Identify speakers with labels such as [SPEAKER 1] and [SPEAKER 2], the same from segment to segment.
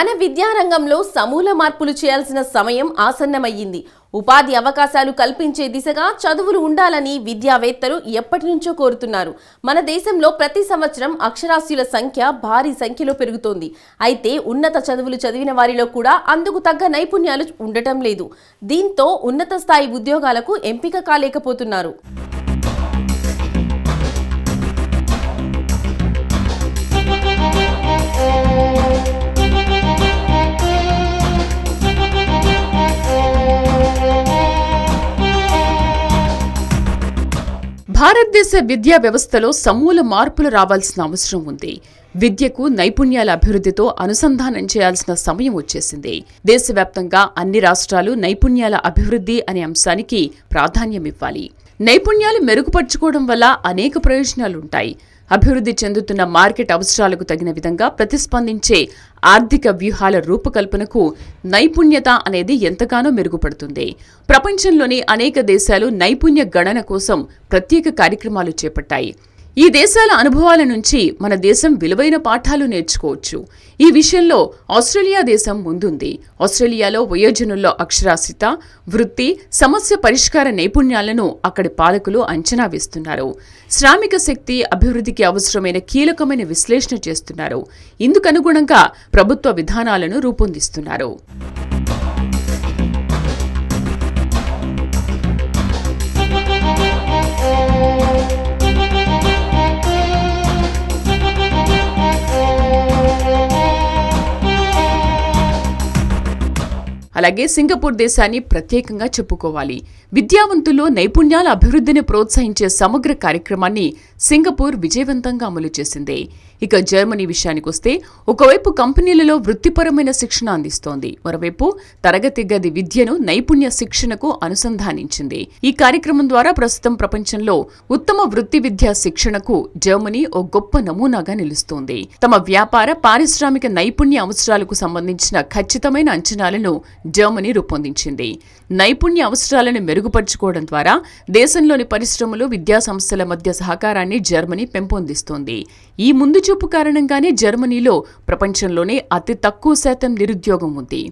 [SPEAKER 1] మన విద్యారంగంలో సమూల మార్పులు చేయాల్సిన సమయం ఆసన్నమయ్యింది. ఉపాధి అవకాశాలు కల్పించే దిశగా చదువులు ఉండాలని విద్యావేత్తలు ఎప్పటి నుంచో కోరుతున్నారు. మన దేశంలో ప్రతి సంవత్సరం అక్షరాస్యుల సంఖ్య భారీ సంఖ్యలో పెరుగుతోంది. అయితే ఉన్నత చదువులు చదివిన వారిలో కూడా అందుకు తగ్గ నైపుణ్యాలు ఉండటం లేదు. దీంతో ఉన్నత స్థాయి ఉద్యోగాలకు ఎంపిక కాలేకపోతున్నారు.
[SPEAKER 2] భారతదేశ విద్యా వ్యవస్థలో సమూల మార్పులు రావాల్సిన అవసరం ఉంది. విద్యకు నైపుణ్యాల అభివృద్ధితో అనుసంధానం చేయాల్సిన సమయం వచ్చేసింది. దేశవ్యాప్తంగా అన్ని రాష్ట్రాలు నైపుణ్యాల అభివృద్ధి అనే అంశానికి ప్రాధాన్యమివ్వాలి. నైపుణ్యాలు మెరుగుపరుచుకోవడం వల్ల అనేక ప్రయోజనాలుంటాయి. అభివృద్ధి చెందుతున్న మార్కెట్ అవసరాలకు తగిన విధంగా ప్రతిస్పందించే ఆర్థిక వ్యూహాల రూపకల్పనకు నైపుణ్యత అనేది ఎంతగానో మెరుగుపడుతుంది. ప్రపంచంలోని అనేక దేశాలు నైపుణ్య గణన కోసం ప్రత్యేక కార్యక్రమాలు చేపట్టాయి. ఈ దేశాల అనుభవాల నుంచి మన దేశం విలువైన పాఠాలు నేర్చుకోవచ్చు. ఈ విషయంలో ఆస్ట్రేలియా దేశం ముందుంది. ఆస్ట్రేలియాలో వయోజనుల్లో అక్షరాస్యత వృత్తి సమస్య పరిష్కార నైపుణ్యాలను అక్కడి పాలకులు అంచనా వేస్తున్నారు. శ్రామిక శక్తి అభివృద్ధికి అవసరమైన కీలకమైన విశ్లేషణ చేస్తున్నారు. ఇందుకనుగుణంగా ప్రభుత్వ విధానాలను రూపొందిస్తున్నారు. అలాగే సింగపూర్ దేశాన్ని ప్రత్యేకంగా చెప్పుకోవాలి. విద్యావంతుల్లో నైపుణ్యాల అభివృద్ధిని ప్రోత్సహించే సమగ్ర కార్యక్రమాన్ని సింగపూర్ విజయవంతంగా అమలు చేసింది. ఇక జర్మనీ విషయానికొస్తే ఒకవైపు కంపెనీలలో వృత్తిపరమైన శిక్షణ అందిస్తోంది. మరోవైపు తరగతి గది విద్యను నైపుణ్య శిక్షణకు అనుసంధానించింది. ఈ కార్యక్రమం ద్వారా ప్రస్తుతం ప్రపంచంలో ఉత్తమ వృత్తి విద్యా శిక్షణకు జర్మనీ ఓ గొప్ప నమూనాగా నిలుస్తోంది. తమ వ్యాపార పారిశ్రామిక నైపుణ్య అవసరాలకు సంబంధించిన ఖచ్చితమైన అంచనాలను జర్మనీ రూపొందించింది. నైపుణ్య అవసరాలను మెరుగుపరుచుకోవడం ద్వారా దేశంలోని పరిశ్రమలు విద్యా సంస్థల మధ్య సహకారాన్ని జర్మనీ పెంపొందిస్తోంది. ఈ ముందు చూపు కారణంగానే జర్మనీలో ప్రపంచంలోనే అతి తక్కువ శాతం నిరుద్యోగం ఉంది.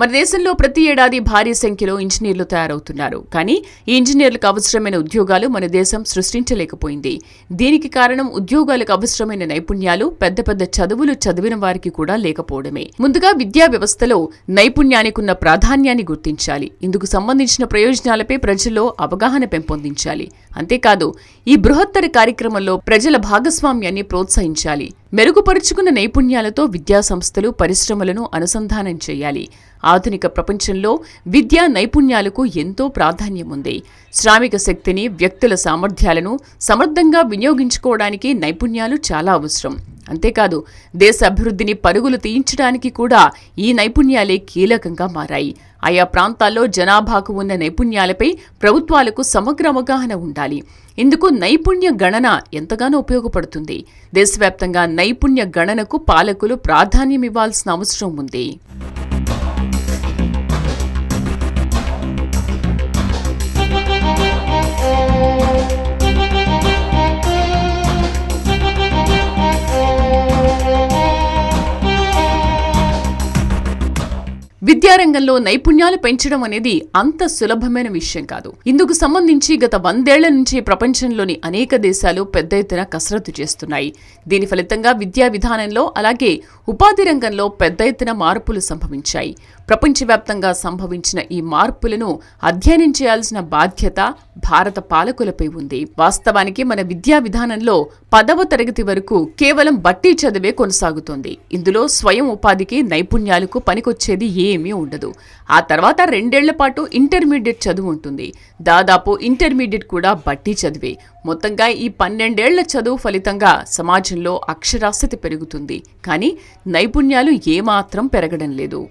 [SPEAKER 2] మన దేశంలో ప్రతి ఏడాది భారీ సంఖ్యలో ఇంజనీర్లు తయారవుతున్నారు. కానీ ఈ ఇంజనీర్లకు అవసరమైన ఉద్యోగాలు మన దేశం సృష్టించలేకపోయింది. దీనికి కారణం ఉద్యోగాలకు అవసరమైన నైపుణ్యాలు పెద్ద పెద్ద చదువులు చదివిన వారికి కూడా లేకపోవడమే. ముందుగా విద్యా వ్యవస్థలో నైపుణ్యానికి ఉన్న ప్రాధాన్యాన్ని గుర్తించాలి. ఇందుకు సంబంధించిన ప్రయోజనాలపై ప్రజల్లో అవగాహన పెంపొందించాలి. అంతేకాదు ఈ బృహత్తర కార్యక్రమంలో ప్రజల భాగస్వామ్యాన్ని ప్రోత్సహించాలి. మెరుగుపరుచుకున్న నైపుణ్యాలతో విద్యా సంస్థలు పరిశ్రమలను అనుసంధానం చేయాలి. ఆధునిక ప్రపంచంలో విద్యా నైపుణ్యాలకు ఎంతో ప్రాధాన్యం ఉంది శ్రామిక శక్తిని వ్యక్తుల సామర్థ్యాలను సమర్థంగా వినియోగించుకోవడానికి నైపుణ్యాలు చాలా అవసరం. అంతేకాదు దేశ అభివృద్ధిని పరుగులు తీయించడానికి కూడా ఈ నైపుణ్యాలే కీలకంగా మారాయి. ఆయా ప్రాంతాల్లో జనాభాకు ఉన్న నైపుణ్యాలపై ప్రభుత్వాలకు సమగ్ర అవగాహన ఉండాలి. ఇందుకు నైపుణ్య గణన ఎంతగానో ఉపయోగపడుతుంది. దేశవ్యాప్తంగా నైపుణ్య గణనకు పాలకులు ప్రాధాన్యమివ్వాల్సిన అవసరం ఉంది. విద్యారంగంలో నైపుణ్యాలు పెంచడం అనేది అంత సులభమైన విషయం కాదు. ఇందుకు సంబంధించి గత వందేళ్ళ నుంచి ప్రపంచంలోని అనేక దేశాలు పెద్ద ఎత్తున కసరత్తు చేస్తున్నాయి. దీని ఫలితంగా విద్యా విధానంలో అలాగే ఉపాధి రంగంలో పెద్ద ఎత్తున మార్పులు సంభవించాయి. ప్రపంచవ్యాప్తంగా సంభవించిన ఈ మార్పులను అధ్యయనం చేయాల్సిన బాధ్యత భారత పాలకులపై ఉంది. వాస్తవానికి మన విద్యా విధానంలో పదవ తరగతి వరకు కేవలం బట్టి చదివే కొనసాగుతోంది. ఇందులో స్వయం ఉపాధికి నైపుణ్యాలకు పనికొచ్చేది ఏమీ ఉండదు. ఆ తర్వాత రెండేళ్ళ పాటు ఇంటర్మీడియట్ చదువు ఉంటుంది. దాదాపు ఇంటర్మీడియట్ కూడా బట్టి చదివే. మొత్తంగా ఈ పన్నెండేళ్ళ చదువు ఫలితంగా సమాజంలో అక్షరాస్యత పెరుగుతుంది. కానీ నైపుణ్యాలు ఏమాత్రం పెరగడం లేదు.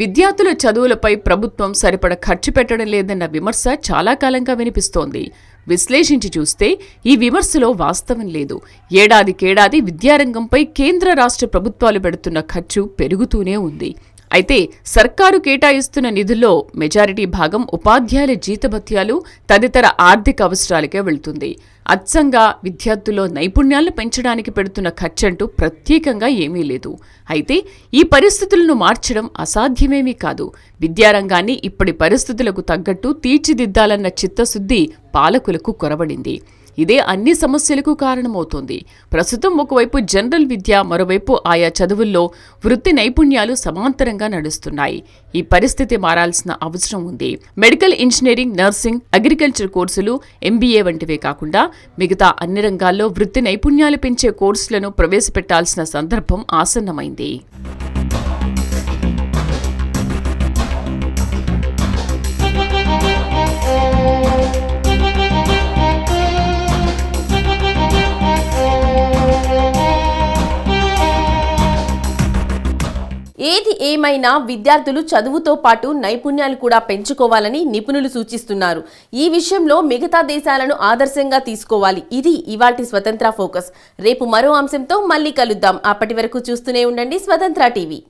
[SPEAKER 2] విద్యార్థుల చదువులపై ప్రభుత్వం సరిపడ ఖర్చు పెట్టడం లేదన్న విమర్శ చాలా కాలంగా వినిపిస్తోంది. విశ్లేషించి చూస్తే ఈ విమర్శలో వాస్తవం లేదు. ఏడాదికేడాది విద్యారంగంపై కేంద్ర రాష్ట్ర ప్రభుత్వాలు పెడుతున్న ఖర్చు పెరుగుతూనే ఉంది. అయితే సర్కారు కేటాయిస్తున్న నిధుల్లో మెజారిటీ భాగం ఉపాధ్యాయుల జీతభత్యాలు తదితర ఆర్థిక అవసరాలకే వెళ్తుంది. అచ్చంగా విద్యార్థుల్లో నైపుణ్యాలను పెంచడానికి పెడుతున్న ఖర్చంటూ ప్రత్యేకంగా ఏమీ లేదు. అయితే ఈ పరిస్థితులను మార్చడం అసాధ్యమేమీ కాదు. విద్యారంగాన్ని ఇప్పటి పరిస్థితులకు తగ్గట్టు తీర్చిదిద్దాలన్న చిత్తశుద్ధి పాలకులకు కొరవడింది. ఇదే అన్ని సమస్యలకు కారణమవుతోంది. ప్రస్తుతం ఒకవైపు జనరల్ విద్య మరోవైపు ఆయా చదువుల్లో వృత్తి నైపుణ్యాలు సమాంతరంగా నడుస్తున్నాయి. ఈ పరిస్థితి మారాల్సిన అవసరం ఉంది. మెడికల్ ఇంజనీరింగ్ నర్సింగ్ అగ్రికల్చర్ కోర్సులు ఎంబీఏ వంటివే కాకుండా మిగతా అన్ని రంగాల్లో వృత్తి నైపుణ్యాలు పెంచే కోర్సులను ప్రవేశపెట్టాల్సిన సందర్భం ఆసన్నమైంది.
[SPEAKER 1] ఏమైనా విద్యార్థులు చదువుతో పాటు నైపుణ్యాలు కూడా పెంచుకోవాలని నిపుణులు సూచిస్తున్నారు. ఈ విషయంలో మిగతా దేశాలను ఆదర్శంగా తీసుకోవాలి. ఇది ఇవాటి స్వతంత్ర ఫోకస్. రేపు మరో అంశంతో మళ్ళీ కలుద్దాం. అప్పటి వరకు చూస్తూనే ఉండండి స్వతంత్ర టీవీ.